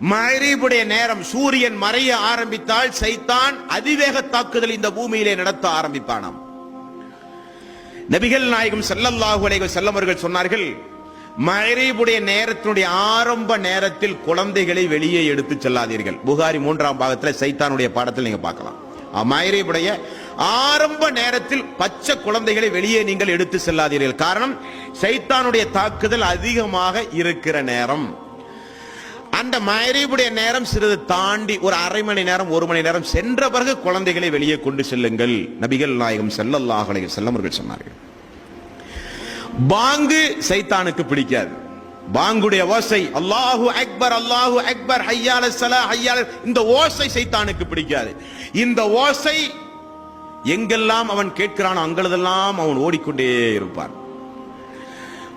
மகரீபுடைய நேரம் சூரியன் மறைய ஆரம்பித்தால் சைத்தான் அதிவேக தாக்குதல் இந்த பூமியிலே நடத்த ஆரம்பிப்பானாம். நபிகள் நாயகம் செல்லல்லாஹு அலைஹி செல்லமர்கள் சொன்னார்கள் மகரீபுடைய நேரத்தினுடைய ஆரம்ப நேரத்தில் குழந்தைகளை வெளியே எடுத்து செல்லாதீர்கள். புகாரி மூன்றாம் பாகத்தில் சைத்தானுடைய பாடத்தில் நீங்க பார்க்கலாம். மகரீபுடைய ஆரம்ப நேரத்தில் பச்சை குழந்தைகளை வெளியே நீங்கள் எடுத்து செல்லாதீர்கள். காரணம் சைத்தானுடைய தாக்குதல் அதிகமாக இருக்கிற நேரம். அந்த மகரீபுடைய நேரம் சிறிது தாண்டி ஒரு அரை மணி நேரம் ஒரு மணி நேரம் சென்ற பிறகு குழந்தைகளை வெளியே கொண்டு செல்லுங்கள். நபிகள் நாயகம் செல்லல்லாஹ் செல்லமர்கள் சொன்னார்கள். பாங்கு சைத்தானுக்கு பிடிக்காது. பாங்குடைய ஓசை அல்லாஹு அக்பர் அல்லாஹு அக்பர் ஹையால சலா ஹையால இந்த ஓசை சைத்தானுக்கு பிடிக்காது. இந்த ஓசை எங்கெல்லாம் அவன் கேட்கிறானோ அங்கெல்லாம் அவன் ஓடிக்கொண்டே இருப்பான்.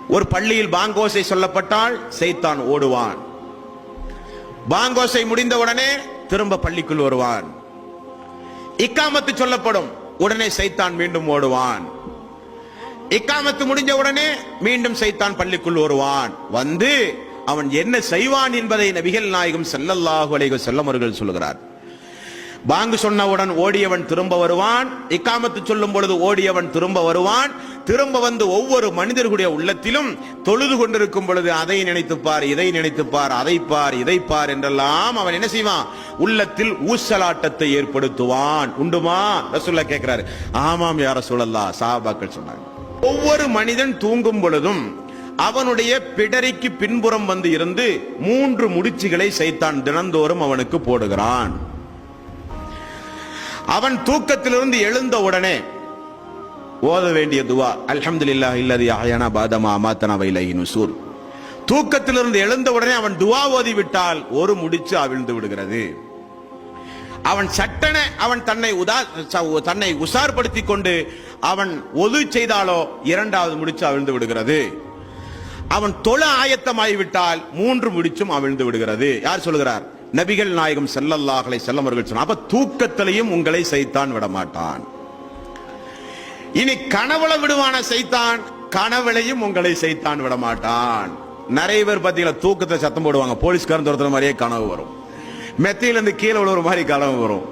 ஒரு பள்ளியில் பாங்கோசை சொல்லப்பட்டால் சைத்தான் ஓடுவான். பாங்கோசை முடிந்த உடனே திரும்ப பள்ளிக்குள் வருவான். இக்காமத்து சொல்லப்படும். உடனே சைத்தான் மீண்டும் ஓடுவான். இக்காமத்து முடிஞ்ச உடனே மீண்டும் சைத்தான் பள்ளிக்குள் வருவான். வந்து அவன் என்ன செய்வான் என்பதை நபிகள் நாயகம் செல்லல்லாஹு அலைஹி வஸல்லம் அவர்கள் சொல்லுகிறார். பாங்கு சொன்னவுடன் ஓடியவன் திரும்ப வருவான். இக்காமத்து சொல்லும் பொழுது ஓடியவன் திரும்ப வருவான். திரும்ப வந்து ஒவ்வொரு மனிதர்களுடைய உள்ளத்திலும் தொழுது கொண்டிருக்கும் பொழுது அதை நினைத்துப்பார் இதை நினைத்துப்பார் அதை பார் இதை பார் என்றெல்லாம் அவன் என்ன செய்வான்? உள்ளத்தில் ஊசலாட்டத்தை ஏற்படுத்துவான். உண்டுமா? ரசூல்லா கேட்கிறாரு. ஆமாம் யார சூழல்லா சாபாக்கள் சொன்னாங்க. ஒவ்வொரு மனிதன் தூங்கும் பொழுதும் அவனுடைய பிடரிக்கு பின்புறம் வந்து இருந்து மூன்று முடிச்சுகளை சைத்தான் தினந்தோறும் அவனுக்கு போடுகிறான். அவன் தூக்கத்திலிருந்து எழுந்த உடனே ஓத வேண்டிய துவா அல்ஹம்துலில்லாஹ் இல்லதி அஹயானா பாதமா அமாத்தனா வைலகின் சூர் தூக்கத்திலிருந்து எழுந்த உடனே அவன் துவா ஓதி விட்டால் ஒரு முடிச்சு அவிழ்ந்து விடுகிறது. அவன் சட்டன அவன் தன்னை உதா ச- தன்னை உசார்படுத்தி கொண்டு அவன் ஒது செய்தாலோ இரண்டாவது முடிச்சு அவிழ்ந்து விடுகிறது. அவன் தொழ ஆயத்தமாகிவிட்டால் மூன்று முடிச்சும் அவிழ்ந்து விடுகிறது. யார் சொல்லுகிறார் நபிகள் நாயகம் செல்லல்லாஹலை செல்லவர்கள் சொன்ன அப்ப தூக்கத்திலையும் உங்களை சைத்தான் விட மாட்டான் இனி கனவுல விடுவான சைத்தான் கனவுலையும் உங்களை சைத்தான் விடமாட்டான். நிறைய பேர் பாத்தீங்களா தூக்கத்தை சத்தம் போடுவாங்க போலீஸ்காரன் துரத்துற மாதிரியே கனவு வரும். மெத்தையில இருந்து கீழே விழுற மாதிரி கனவு வரும்.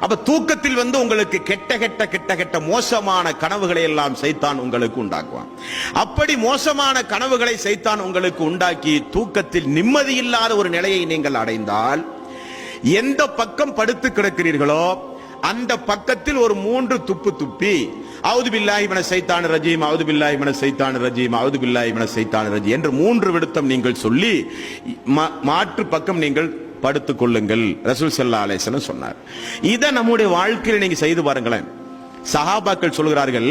அப்ப தூக்கத்தில் வந்து உங்களுக்கு கெட்ட கெட்ட கெட்ட கெட்ட மோசமான கனவுகளை எல்லாம் சைத்தான் உங்களுக்கு உண்டாக்குவான். அப்படி மோசமான கனவுகளை சைத்தான் உங்களுக்கு உண்டாக்கி தூக்கத்தில் நிம்மதி இல்லாத ஒரு நிலையை நீங்கள் அடைந்தால் எந்த பக்கம் படுத்து கிடக்கிறீர்களோ அந்த பக்கத்தில் ஒரு மூன்று துப்பு துப்பி அவுது பில்லாஹி மன சைத்தான ரஜீம் அவுது பில்லாஹி மன சைத்தான ரஜீம் அவுது பில்லாஹி மன சைத்தான ரஜீம் என்று மூன்று விடுத்தம் நீங்கள் சொல்லி மா- மாற்று பக்கம் நீங்கள் படுத்துக் கொள்ளுங்கள் ரசூல் செல்லா அலேசன் சொன்னார். இதை நம்முடைய வாழ்க்கையில் நீங்க செய்து பாருங்களேன். சஹாபாக்கள் சொல்கிறார்கள்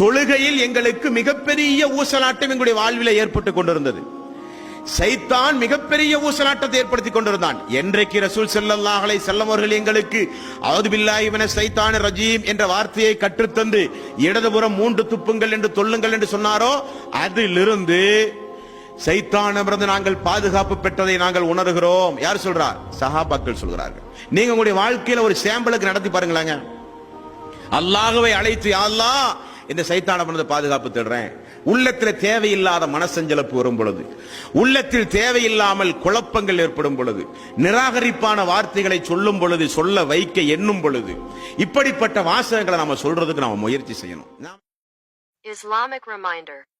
தொழுகையில் எங்களுக்கு மிகப்பெரிய ஊசலாட்டம் எங்களுடைய வாழ்வில் ஏற்பட்டு கொண்டிருந்தது. சைத்தான் மிகப்பெரிய ஊசலாட்டத்தை ஏற்படுத்தி கொண்டிருந்தான். என்றைக்கு ரசூல் செல்லல்லாஹலை செல்லவர்கள் எங்களுக்கு அவுது பில்லாஹி ரஜீம் என்ற வார்த்தையை கற்றுத்தந்து இடதுபுறம் மூன்று துப்புங்கள் என்று சொல்லுங்கள் என்று சொன்னாரோ அதிலிருந்து சைத்தானிடமிருந்து நாங்கள் பாதுகாப்பு பெற்றதை நாங்கள் உணர்கிறோம். யார் சொல்றார்? சஹாபாக்கள் சொல்கிறார்கள். நீங்க உங்களுடைய வாழ்க்கையில ஒரு சேம்பலுக்கு நடத்தி பாருங்களேங்க. அல்லாகவே அழைத்து "யா அல்லாஹ் இந்த சைத்தானிடமிருந்து பாதுகாப்பு தேடுறேன். உள்ளத்தில் தேவையில்லாத மனசஞ்சலப்பு வரும் பொழுது உள்ளத்தில் தேவையில்லாமல் குழப்பங்கள் ஏற்படும் பொழுது நிராகரிப்பான வார்த்தைகளை சொல்லும் பொழுது சொல்ல வைக்க எண்ணும் பொழுது இப்படிப்பட்ட வாசகங்களை நாம சொல்றதுக்கு நாம முயற்சி செய்யணும். Islamic reminder.